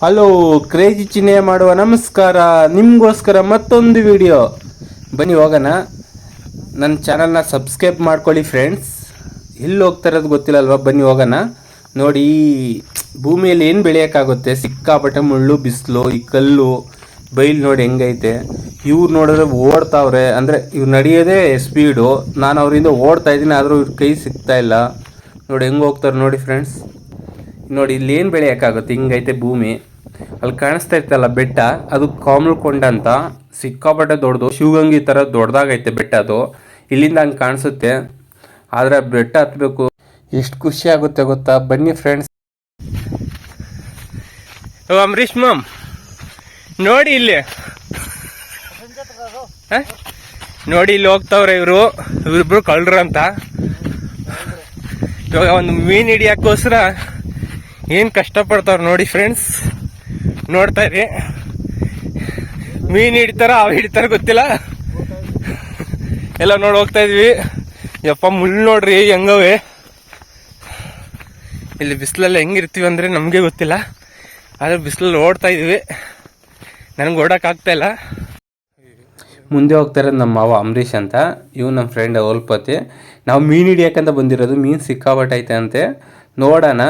Hello crazy ಚಿಹ್ನೆ ಮಾಡುವ ನಮಸ್ಕಾರ. ನಿಮಗೋಸ್ಕರ ಮತ್ತೊಂದು ವಿಡಿಯೋ ಬನ್ನಿ, ಹೋಗೋಣ. ನನ್ನ ಚಾನಲ್ನ ಸಬ್ಸ್ಕ್ರೈಬ್ ಮಾಡ್ಕೊಳ್ಳಿ ಫ್ರೆಂಡ್ಸ್ ಎಲ್ಲಿ ಹೋಗ್ತಾ ಇರೋದು ಗೊತ್ತಿಲ್ಲಲ್ವಾ? ಬನ್ನಿ, ಹೋಗೋಣ. ನೋಡಿ, ಭೂಮಿಯಲ್ಲಿ ಏನು ಬೆಳೆಯೋಕ್ಕಾಗುತ್ತೆ? ಸಿಕ್ಕಾಪಟ್ಟೆ ಮುಳ್ಳು, ಬಿಸಿಲು, ಈ ಕಲ್ಲು, ಬೈಲು ನೋಡಿ ಹೆಂಗೈತೆ. ಇವ್ರು ನೋಡಿದ್ರೆ ಓಡ್ತಾವ್ರೆ. ಅಂದರೆ ಇವ್ರು ನಡೆಯೋದೇ ಸ್ಪೀಡು ನಾನು ಅವರಿಂದ ಓಡ್ತಾ ಇದ್ದೀನಿ, ಆದರೂ ಇವ್ರ ಕೈ ಸಿಗ್ತಾ ಇಲ್ಲ. ನೋಡಿ, ಹೆಂಗೆ ಹೋಗ್ತಾರೆ ನೋಡಿ ಫ್ರೆಂಡ್ಸ್ ನೋಡಿ ಇಲ್ಲಿ ಏನು ಬೆಳೆಯೋಕ್ಕಾಗುತ್ತೆ? ಹಿಂಗೈತೆ ಭೂಮಿ. ಅಲ್ಲಿ ಕಾಣಿಸ್ತಾ ಇರ್ತಲ್ಲ ಬೆಟ್ಟ, ಅದು ಕಾಮಲ್ಕೊಂಡ ಅಂತ ಸಿಕ್ಕಾಪಟ್ಟೆ ದೊಡ್ಡದು. ಶಿವಗಂಗಿ ಥರ ದೊಡ್ಡದಾಗೈತೆ ಬೆಟ್ಟ ಅದು. ಇಲ್ಲಿಂದ ಹಂಗೆ ಕಾಣಿಸುತ್ತೆ. ಆದರೆ ಬೆಟ್ಟ ಹತ್ತಬೇಕು ಎಷ್ಟು ಖುಷಿ ಆಗುತ್ತೆ ಗೊತ್ತಾ? ಬನ್ನಿ ಫ್ರೆಂಡ್ಸ್ ಓ ಅಂಬರೀಶ್ ಮಾಮ್. ನೋಡಿ ಇಲ್ಲಿ? ನೋಡಿ ಇಲ್ಲಿ ಹೋಗ್ತಾವ್ರೆ ಇವರು. ಇವ್ರಿಬ್ರು ಕಳ್ಳರು ಅಂತ. ಇವಾಗ ಒಂದು ಮೀನು ಹಿಡಿಯಕ್ಕೋಸ್ಕರ ಏನ್ ಕಷ್ಟಪಡ್ತಾರೆ ನೋಡಿ ಫ್ರೆಂಡ್ಸ್ ನೋಡ್ತಾ ಇರಿ. ಮೀನು ಹಿಡಿತಾರ ಅವು ಹಿಡಿತಾರ ಗೊತ್ತಿಲ್ಲ. ಎಲ್ಲ ನೋಡಿ ಹೋಗ್ತಾ ಇದ್ವಿ. ಯಪ್ಪ, ಮುಳ್ಳು ನೋಡ್ರಿ ಹೆಂಗವೆ. ಇಲ್ಲಿ ಬಿಸಿಲಲ್ಲಿ ಹೆಂಗಿರ್ತೀವಿ ಅಂದರೆ ನಮಗೆ ಗೊತ್ತಿಲ್ಲ. ಆದರೆ ಬಿಸಿಲಲ್ಲಿ ಓಡ್ತಾ ಇದ್ವಿ. ನನಗೆ ಓಡೋಕ್ಕಾಗ್ತಾ ಇಲ್ಲ. ಮುಂದೆ ಹೋಗ್ತಾ ಇರೋದು ನಮ್ಮ ಮಾವ ಅಂಬರೀಷ್ ಅಂತ. ಇವ್ ನಮ್ಮ ಫ್ರೆಂಡ್ ಓಲ್ಪತಿ. ನಾವು ಮೀನು ಹಿಡಿಯೋಕ್ಕಂತ ಬಂದಿರೋದು. ಮೀನು ಸಿಕ್ಕಾಬಟ್ಟೈತೆ ಅಂತೆ. ನೋಡೋಣ.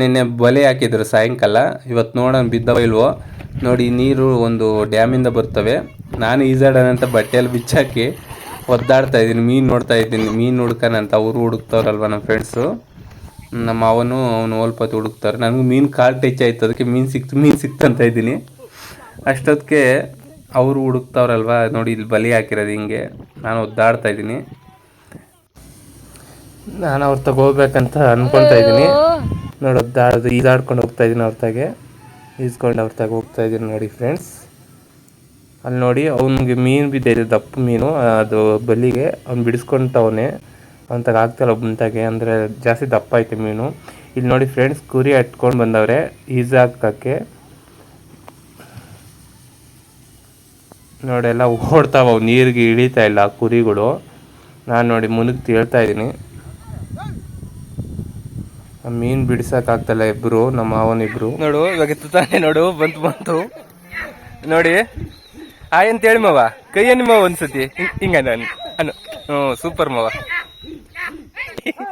ನಿನ್ನೆ ಬಲೆ ಹಾಕಿದ್ರು ಸಾಯಂಕಾಲ. ಇವತ್ತು ನೋಡೋಣ ಬಿದ್ದವ ಇಲ್ವೋ. ನೋಡಿ, ನೀರು ಒಂದು ಡ್ಯಾಮಿಂದ ಬರ್ತವೆ. ನಾನು ಈಜಾಡೋಣ ಅಂತ ಬಟ್ಟೆಯಲ್ಲಿ ಬಿಚ್ಚಾಕಿ ಒದ್ದಾಡ್ತಾ ಇದ್ದೀನಿ. ಮೀನು ನೋಡ್ತಾ ಇದ್ದೀನಿ. ಮೀನು ಹುಡ್ಕೋಣ ಅಂತ ಅವರು ಹುಡುಕ್ತವ್ರಲ್ವ ನಮ್ಮ ಫ್ರೆಂಡ್ಸು. ನಮ್ಮ ಅವನು ಅವನು ಓಲ್ಪತಿ ಹುಡುಕ್ತಾರೆ. ನನಗೆ ಮೀನು ಕಾಲು ಟಚ್ ಆಯ್ತು. ಅದಕ್ಕೆ ಮೀನು ಸಿಕ್ತು, ಮೀನು ಸಿಕ್ತಂತ ಇದ್ದೀನಿ. ಅಷ್ಟೊತ್ತಿಗೆ ಅವರು ಹುಡುಕ್ತವ್ರಲ್ವ. ನೋಡಿ, ಇಲ್ಲಿ ಬಲಿ ಹಾಕಿರೋದು ಹಿಂಗೆ. ನಾನು ಒದ್ದಾಡ್ತಾ ಇದ್ದೀನಿ. ನಾನು ಅವ್ರ ತಗೋಬೇಕಂತ ಅನ್ಕೊಂತಾ ಇದ್ದೀನಿ. ನೋಡೋದು ಅದು ಈಜಾಡ್ಕೊಂಡು ಹೋಗ್ತಾ ಇದ್ದೀನಿ ಅವ್ರ ತಾಗೆ. ಈಜ್ಕೊಂಡು ಅವ್ರ ತಾಗ ಹೋಗ್ತಾ ಇದ್ದೀನಿ ನೋಡಿ ಫ್ರೆಂಡ್ಸ್. ಅಲ್ಲಿ ನೋಡಿ, ಅವ್ನಿಗೆ ಮೀನು ಬಿದ್ದಿದೆ ದಪ್ಪ ಮೀನು. ಅದು ಬಲಿಗೆ. ಅವ್ನು ಬಿಡಿಸ್ಕೊಂತವನೆ ಅವ್ನ. ತಗ ಆಗ್ತಾಯಿಲ್ಲ ಒಬ್ಬನ ಅಂದರೆ ಜಾಸ್ತಿ ದಪ್ಪ ಐತೆ ಮೀನು. ಇಲ್ಲಿ ನೋಡಿ ಫ್ರೆಂಡ್ಸ್, ಕುರಿ ಹಟ್ಕೊಂಡು ಬಂದವ್ರೆ, ಈಜಾಕಕ್ಕೆ. ನೋಡಿ, ಎಲ್ಲ ಓಡ್ತಾವ ನೀರಿಗೆ ಇಳಿತಾ ಇಲ್ಲ ಕುರಿಗಳು. ನಾನು ನೋಡಿ ಮುನಿಗೆ ತೇಳ್ತಾ ಇದ್ದೀನಿ. ಮೀನು ಆಗ್ತಲ್ಲ ಇಬ್ರು ನಮ್ಮ ಮಾವನಿಬ್ರು ನೋಡು, ಇವಾಗ ತಾನೆ ನೋಡು, ಬಂತು ಬಂತು. ನೋಡಿ ಆಯ್ ಅಂತ ಹೇಳಿ ಮಾವ. ಕೈಯನ್ನು ಮಾವ ಒಂದ್ಸತಿ. ಹಿಂಗ್- ನಾನು ಅನ್ನು ಹ್ಞೂ, ಸೂಪರ್ ಮಾವ.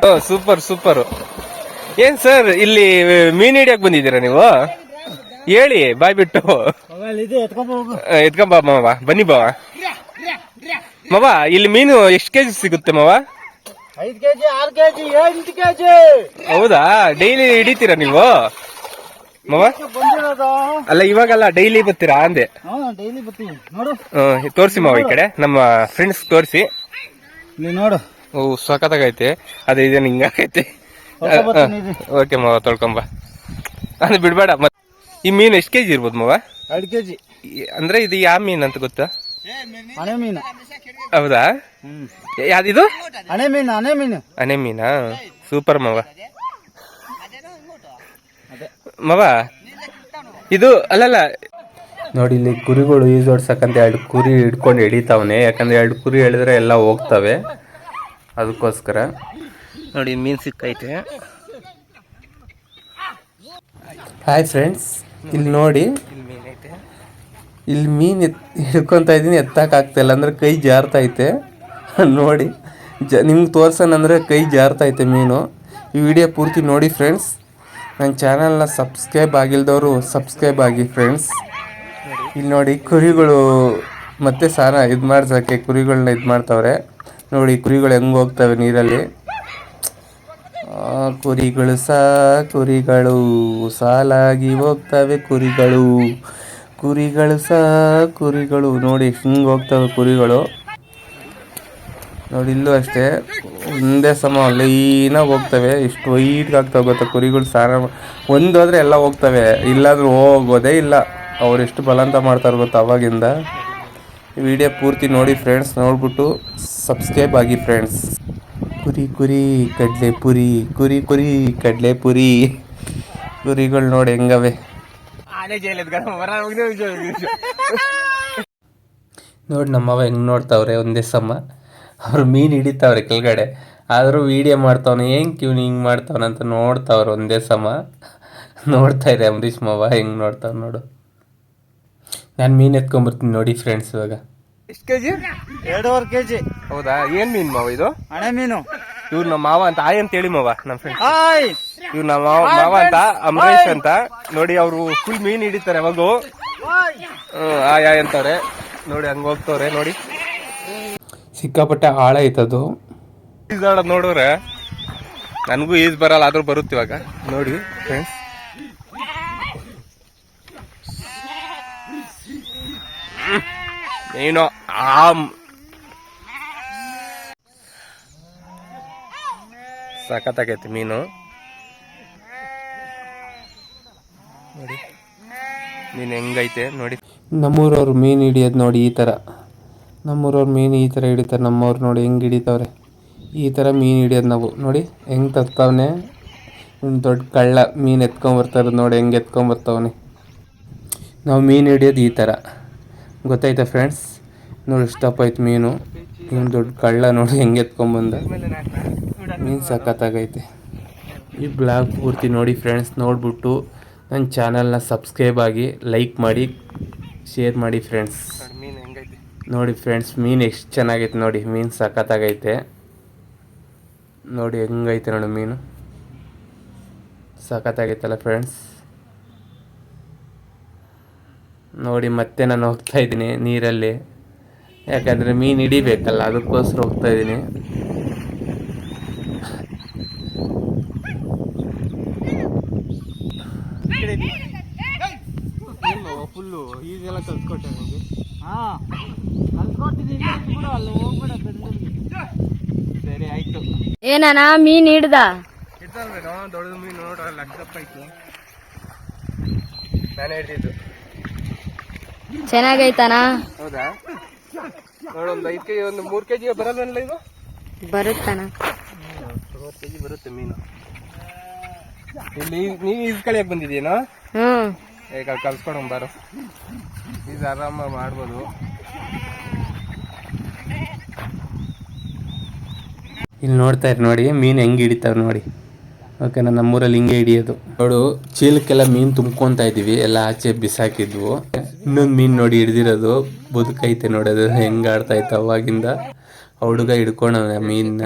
ಓ ಸೂಪರ್ ಸೂಪರ್. ಏನ್ ಸರ್, ಇಲ್ಲಿ ಮೀನ್ ಹಿಡಿಯಕ್ ಬಂದಿದ್ದೀರಾ ನೀವು? ಹೇಳಿ, ಬಾಯ್ ಬಿಟ್ಟು. ಎತ್ಕೊಂಬ ಮಾವ, ಬನ್ನಿ ಬಾವ ಮಾವ, ಇಲ್ಲಿ ಮೀನು ಎಷ್ಟು ಕೆಜಿ ಸಿಗುತ್ತೆ ಮಾವ? ಐದು ಕೆಜಿ ಆರು ಕೆಜಿ ಎಂಟು ಕೆಜಿ. ಹೌದಾ? ಡೈಲಿ ಹಿಡಿತೀರ ನೀವು? ಮಾವ? ಬಂದಿರೋದು. ಅಲ್ಲ ಇವಾಗಲ್ಲ ಡೈಲಿ ಬರ್ತೀರಾ ಅಂದೆ. ಹಾ ಡೈಲಿ ಬರ್ತೀವಿ ನೋಡು. ಹ್ಮ್, ತೋರಿಸಿ ಮಾವ ಈ ಕಡೆ. ನಮ್ಮ ಫ್ರೆಂಡ್ಸ್ ತೋರಿಸಿ. ನೀ ನೋಡು. ಓ ಸಖತ್ತಾಗೈತೆ. ಅದೇ ಇದೇನು ಹಿಂಗಾಗೈತೆ ಹೊಸ ಬರ್ತೀನಿ ಇದು. ಓಕೆ ಮಾವ ತೊಳ್ಕೊಂಬ ಅಂದ್ರೆ ಬಿಡ್ಬೇಡ. ಈ ಮೀನು ಎಷ್ಟು ಕೆಜಿ ಇರ್ಬೋದು ಮಾವ? ಎರಡು ಕೆಜಿ. ಈ- ಅಂದ್ರೆ ಇದು ಯಾವ ಮೀನು ಅಂತ ಗೊತ್ತಾ? ಹಣೆ ಮೀನು. ಹೌದಾ? ಹ್ಮ್. ಯಾವ್ದಿದು? ಹಣೆ ಮೀನು ಹಣೆ ಮೀನು. ಹಣೆ ಮೀನಾ? ಸೂಪರ್ ಮವ. ಅದೇ. ಮವ ಇದು ಅಲ್ಲಲ್ಲ ನೋಡಿ ಇಲ್ಲಿ ಕುರಿಗಳು ಈಜೋಡ್ಸಕ್ಕಂತ ಎರಡು ಕುರಿ ಹಿಡ್ಕೊಂಡು ಹಿಡಿತಾವನೆ. ಯಾಕಂದ್ರೆ ಎರಡು ಕುರಿ ಹೇಳಿದ್ರೆ ಎಲ್ಲ ಹೋಗ್ತವೆ. ಅದಕ್ಕೋಸ್ಕರ. ನೋಡಿ ಮೀನು ಸಿಕ್ಕೈತೆ. ಹಾಯ್ ಫ್ರೆಂಡ್ಸ್ ಇಲ್ಲಿ ನೋಡಿ. ಇಲ್ಲಿ ಮೀನು ಎತ್, ಹಿಡ್ಕೊತಾ ಇದ್ದೀನಿ ಎತ್ತಕ್ಕಾಗ್ತಾಯಿಲ್ಲ ಅಂದರೆ ಕೈ ಜಾರ್ತೈತೆ ನೋಡಿ, ಜ, ನಿಮ್ಗೆ ತೋರ್ಸೋಣಂದ್ರೆ ಕೈ ಜಾರ್ತೈತೆ ಮೀನು. ಈ ವಿಡಿಯೋ ಪೂರ್ತಿ ನೋಡಿ ಫ್ರೆಂಡ್ಸ್. ನನ್ನ ಚಾನಲ್ನ ಸಬ್ಸ್ಕ್ರೈಬ್ ಆಗಿಲ್ದವರು ಸಬ್ಸ್ಕ್ರೈಬ್ ಆಗಿ ಫ್ರೆಂಡ್ಸ್. ಇಲ್ಲಿ ನೋಡಿ, ಕುರಿಗಳು ಮತ್ತೆ ಸಾರ ಇದು ಮಾಡ್ಸೋಕ್ಕೆ ಕುರಿಗಳನ್ನ ಇದು ಮಾಡ್ತವ್ರೆ. ನೋಡಿ, ಕುರಿಗಳು ಹೆಂಗೆ ಹೋಗ್ತವೆ ನೀರಲ್ಲಿ. ಕುರಿಗಳು ಸಾ, ಕುರಿಗಳು ಸಾಲಾಗಿ ಹೋಗ್ತವೆ ಕುರಿಗಳು. ಕುರಿಗಳು ಸಹ ಕುರಿಗಳು. ನೋಡಿ, ಹಿಂಗೆ ಹೋಗ್ತವೆ ಕುರಿಗಳು. ನೋಡಿ, ಇಲ್ಲೂ ಅಷ್ಟೇ. ಒಂದೇ ಸಮ ಲೈನಾಗಿ ಹೋಗ್ತವೆ. ಇಷ್ಟು ವೈಟ್ಗೆ ಆಗ್ತವೆ ಗೊತ್ತಾ ಕುರಿಗಳು ಸಾರ ಒಂದು ಹೋದರೆ ಎಲ್ಲ ಹೋಗ್ತವೆ. ಇಲ್ಲಾದರೂ ಹೋಗೋದೇ ಇಲ್ಲ. ಅವ್ರು ಎಷ್ಟು ಬಲಂತ ಮಾಡ್ತಾರೆ ಗೊತ್ತಾ ಅವಾಗಿಂದ. ವಿಡಿಯೋ ಪೂರ್ತಿ ನೋಡಿ ಫ್ರೆಂಡ್ಸ್. ನೋಡಿಬಿಟ್ಟು ಸಬ್ಸ್ಕ್ರೈಬ್ ಆಗಿ ಫ್ರೆಂಡ್ಸ್. ಕುರಿ ಕುರಿ ಕಡಲೆ ಪುರಿ ಕುರಿ ಕುರಿ ಕಡಲೆ ಪುರಿ ಕುರಿಗಳು ನೋಡಿ ಹೆಂಗವೆ. ನೋಡಿ ನಮ್ಮವ ಹೆಂಗೆ ನೋಡ್ತಾವ್ರೆ ಒಂದೇ ಸಮ. ಅವ್ರು ಮೀನು ಹಿಡಿತಾವ್ರೆ ಕೆಳಗಡೆ. ಆದರೂ ವಿಡಿಯೋ ಮಾಡ್ತಾವನೆ ಹೆಂಗೆ ಇವ್ನು ಹಿಂಗೆ ಮಾಡ್ತಾವನೆ ಅಂತ ನೋಡ್ತಾವ್ರೆ ಒಂದೇ ಸಮ. ನೋಡ್ತಾ ಇದೆ ಅಂಬರೀಷ್ ಮಾವ ಹೆಂಗೆ ನೋಡ್ತಾವ ನೋಡು. ನಾನು ಮೀನು ಎತ್ಕೊಂಬರ್ತೀನಿ ನೋಡಿ ಫ್ರೆಂಡ್ಸ್ ಇವಾಗ. ಎಷ್ಟು ಕೆಜಿ ಎರಡೂವರೆ ಕೆಜಿ ಹೌದಾ? ಏನ್ ಮೀನ್ ಮಾವ ಇದು? ಹಣೆ ಮೀನು. ಇವ್ರು ನಮ್ಮ ಮಾವ ಅಂತ ಆಯ್ ಅಂತ ಹೇಳಿ ಮಾವ ನಮ್ಮ ಫ್ರೆಂಡ್ ಹಾಯ್ ನಮ್ಮ ಮಾವ ಮಾವ ಅಂತ ಅಮರೇಶ್ ಅಂತ. ನೋಡಿ ಅವರು ಫುಲ್ ಮೀನ್ ಹಿಡಿತಾರೆ ಅವಾಗೂ ಆಯಾ ಅಂತಾರೆ ನೋಡಿ ಹಂಗ ಹೋಗ್ತವ್ರೆ ನೋಡಿ. ಸಿಕ್ಕಾಪಟ್ಟೆ ಆಳ ಐತದು. ಈಜಾಡೋದು ನೋಡಿದ್ರೆ ನನಗೂ ಈಜ್ ಬರಲ್ಲ ಆದ್ರೂ ಬರುತ್ತೆ ಇವಾಗ. ನೋಡಿ ಫ್ರೆಂಡ್ಸ್ ಏನು ಆಮ್. ಸಖತ್ತಾಗೈತಿ ಮೀನು. ನೋಡಿ. ಮೀನು ಹೆಂಗೈತೆ ನೋಡಿ. ನಮ್ಮೂರವ್ರು ಮೀನು ಹಿಡಿಯೋದು ನೋಡಿ ಈ ಥರ ನಮ್ಮೂರವ್ರು ಮೀನು ಈ ಥರ ಹಿಡಿತಾರೆ, ನಮ್ಮವ್ರು ನೋಡಿ ಹೆಂಗೆ ಹಿಡಿತಾವ್ರೆ. ಈ ಥರ ಮೀನು ಹಿಡಿಯೋದು ನಾವು. ನೋಡಿ, ಹೆಂಗೆ ತರ್ತಾವನೆ. ಒಂದು ದೊಡ್ಡ ಕಳ್ಳ ಮೀನು ಎತ್ಕೊಂಬರ್ತಾರೆ ನೋಡಿ, ಹೆಂಗೆ ಎತ್ಕೊಂಬರ್ತಾವನೆ ನಾವು ಮೀನು ಹಿಡಿಯೋದು ಈ ಥರ ಗೊತ್ತಾಯ್ತಾ ಫ್ರೆಂಡ್ಸ್? ನೋಡಿ ಐತೆ ಮೀನು. ಇವ್ನು ದೊಡ್ಡ ಕಳ್ಳ ನೋಡಿ ಹೆಂಗೆ ಎತ್ಕೊಂಬಂದ ಮೀನು ಸಖತ್ತಾಗೈತೆ. ಈ ಬ್ಲಾಗ್ ಪೂರ್ತಿ ನೋಡಿ ಫ್ರೆಂಡ್ಸ್, ನೋಡ್ಬಿಟ್ಟು ನನ್ನ ಚಾನಲ್ನ ಸಬ್ಸ್ಕ್ರೈಬ್ ಆಗಿ ಲೈಕ್ ಮಾಡಿ ಶೇರ್ ಮಾಡಿ ಫ್ರೆಂಡ್ಸ್. ನೋಡಿ ಫ್ರೆಂಡ್ಸ್ ಮೀನು ಎಷ್ಟು ಚೆನ್ನಾಗೈತೆ ನೋಡಿ. ಮೀನು ಸಖತ್ತಾಗೈತೆ. ನೋಡಿ ಹೆಂಗೈತೆ ನೋಡಿ ಮೀನು. ಸಖತ್ತಾಗೈತಲ್ಲ ಫ್ರೆಂಡ್ಸ್. ನೋಡಿ ಮತ್ತೆ ನಾನು ಹೋಗ್ತಾಯಿದ್ದೀನಿ ನೀರಲ್ಲಿ. ಯಾಕಂದರೆ ಮೀನು ಹಿಡಿಬೇಕಲ್ಲ ಅದಕ್ಕೋಸ್ಕರ ಹೋಗ್ತಾ ಇದ್ದೀನಿ ಫುಲ್ಲು ಈಗೆಲ್ಲ ಕಲ್ತ್ಕೊಟ್ಟೆ ನನಗೆ? ಹಾ ಕಲ್ತ್ಕೊಟ್ಟಿದ್ದೀನಿ ಬಿಡು ಅಲ್ಲಿ ಹೋಗ್ಬೇಡ ಬೆಂಗಳೂರಿಗೆ ಸರಿ ಆಯ್ತು. ಏನಣ್ಣ ಮೀನ್ ಹಿಡ್ದ? ದೊಡ್ಡ ಮೀನು ನೋಡ್ರ ಐತು. ನಾನೇ ಹಿಡ್ದಿದ್ದು. ಚೆನ್ನಾಗೈತಾನ ಹೌದಾ? ಒಂದು ಐದು ಕೆಜಿ ಒಂದು ಮೂರು ಕೆಜಿ ಬರಲ್ವಲ್ಲ ಇದು? ಬರುತ್ತಾನ ಮೂರು ಕೆಜಿ ಬರುತ್ತೆ ಮೀನು. ಇಲ್ಲಿ ನೀವು ಬಂದಿದ್ದೀನೋ ಹ್ಮ್. ಈಗ ಕಲ್ಸ್ಕೊಂಡು ಬಾರು. ಈಜ್ ಆರಾಮ ಮಾಡ್ಬೋದು. ಇಲ್ಲಿ ನೋಡ್ತಾ ಇರಿ ನೋಡಿ ಮೀನ್ ಹೆಂಗೆ ಹಿಡಿತಾವೆ ನೋಡಿ. ಓಕೆನಾ ನಮ್ಮೂರಲ್ಲಿ ಹಿಂಗೆ ಹಿಡಿಯೋದು. ನೋಡು ಚೀಲಕ್ಕೆಲ್ಲ ಮೀನು ತುಂಬ್ಕೊಂತ ಇದ್ದೀವಿ ಎಲ್ಲ ಆಚೆ ಬಿಸಾಕಿದ್ವು. ಇನ್ನೊಂದು ಮೀನು ನೋಡಿ ಹಿಡ್ದಿರೋದು. ಬದುಕೈತೆ ನೋಡೋದು ಹೆಂಗೆ ಆಡ್ತಾ ಇತ್ತು ಅವಾಗಿಂದ. ಆ ಹುಡುಗ ಹಿಡ್ಕೊಂಡವನ ಮೀನನ್ನ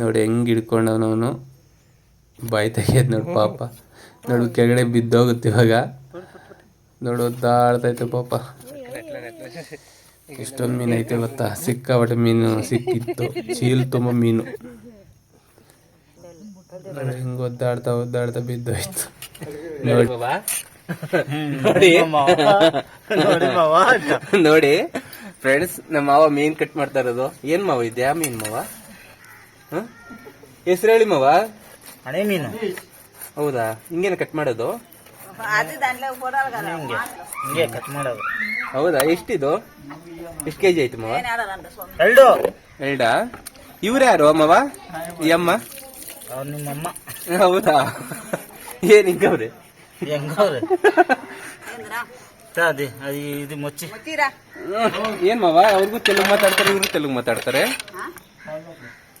ನೋಡಿ ಹೆಂಗೆ ಹಿಡ್ಕೊಂಡವನವನು ಬಾಯಿ ತೆಗಿಯೋದು ನೋಡು ಪಾಪ. ನೋಡು, ಕೆಳಗಡೆ ಬಿದ್ದೋಗುತ್ತೆ ಇವಾಗ. ನೋಡು ಒದ್ದಾಡ್ತೈತೆ ಪಾಪ. ಎಷ್ಟೊಂದು ಮೀನು ಐತೆ ಗೊತ್ತಾ? ಸಿಕ್ಕಾಪಟ್ಟೆ ಮೀನು, ಸಿಕ್ಕಿತ್ತು. ಚೀಲ್ ತುಂಬ ಮೀನು. ಹಿಂಗೆ ಒದ್ದಾಡ್ತಾ ಒದ್ದಾಡ್ತಾ ಬಿದ್ದೋಯ್ತು. ನೋಡಿ. ನೋಡಿ. ಫ್ರೆಂಡ್ಸ್, ನಮ್ಮ ಮಾವ ಮೀನ್ ಕಟ್ ಮಾಡ್ತಾ ಇರೋದು. ಏನ್ ಮಾವ ಇದ್ಯಾ ಮೀನ್ ಮಾವ? ಹೆಸರು ಹೇಳಿ ಮಾವ. ಹಣೆ ಮೀನು. ಹೌದಾ? ಹಿಂಗೇನು ಕಟ್ ಮಾಡೋದು? ಹಿಂಗೆ ಕಟ್ ಮಾಡೋದು. ಹೌದಾ? ಎಷ್ಟಿದು? ಎಷ್ಟು ಕೆಜಿ ಆಯ್ತು ಮಾವ? ಎರಡು ಎರಡಾ ಇವ್ರು ಯಾರು ಅಮ್ಮವ ಈ ಅಮ್ಮ? ಅವ್ರು ನಿಮ್ಮಮ್ಮ. ಹೌದಾ? ಏನ್ ಹಿಂಗವ್ರೆ? ಹೆಂಗವ್ರೆ? ಅದೇ ಅದು ಇದು ಮುಚ್ಚಿ. ಏನ್ ಮಾವ? ಅವ್ರಿಗೂ ತೆಲುಗು ಮಾತಾಡ್ತಾರೆ ಇವ್ರಿಗೂ ತೆಲುಗು ಮಾತಾಡ್ತಾರೆ.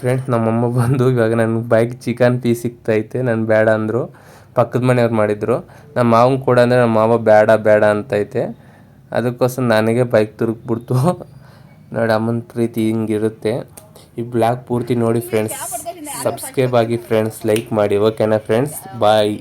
ಫ್ರೆಂಡ್ಸ್ ನಮ್ಮಮ್ಮ ಬಂದು ಇವಾಗ ನನಗೆ ಬೈಕ್ ಚಿಕನ್ ಪೀಸ್ ಸಿಗ್ತೈತೆ, ನಾನು ಬೇಡ ಅಂದರು. ಪಕ್ಕದ ಮನೆಯವ್ರು ಮಾಡಿದರು. ನಮ್ಮ ಮಾವನ ಕೂಡ ಅಂದರೆ ನಮ್ಮ ಮಾವ ಬೇಡ ಬೇಡ ಅಂತೈತೆ. ಅದಕ್ಕೋಸ್ಕರ ನನಗೆ ಬೈಕ್ ತಿರುಗ್ಬಿಡ್ತು ನೋಡಿ ಅಮ್ಮನ ಪ್ರೀತಿ ಹಿಂಗಿರುತ್ತೆ. ಈ ಬ್ಲಾಗ್ ಪೂರ್ತಿ ನೋಡಿ ಫ್ರೆಂಡ್ಸ್ ಸಬ್ಸ್ಕ್ರೈಬ್ ಆಗಿ ಫ್ರೆಂಡ್ಸ್ ಲೈಕ್ ಮಾಡಿ ಓಕೆನಾ ಫ್ರೆಂಡ್ಸ್ ಬಾಯ್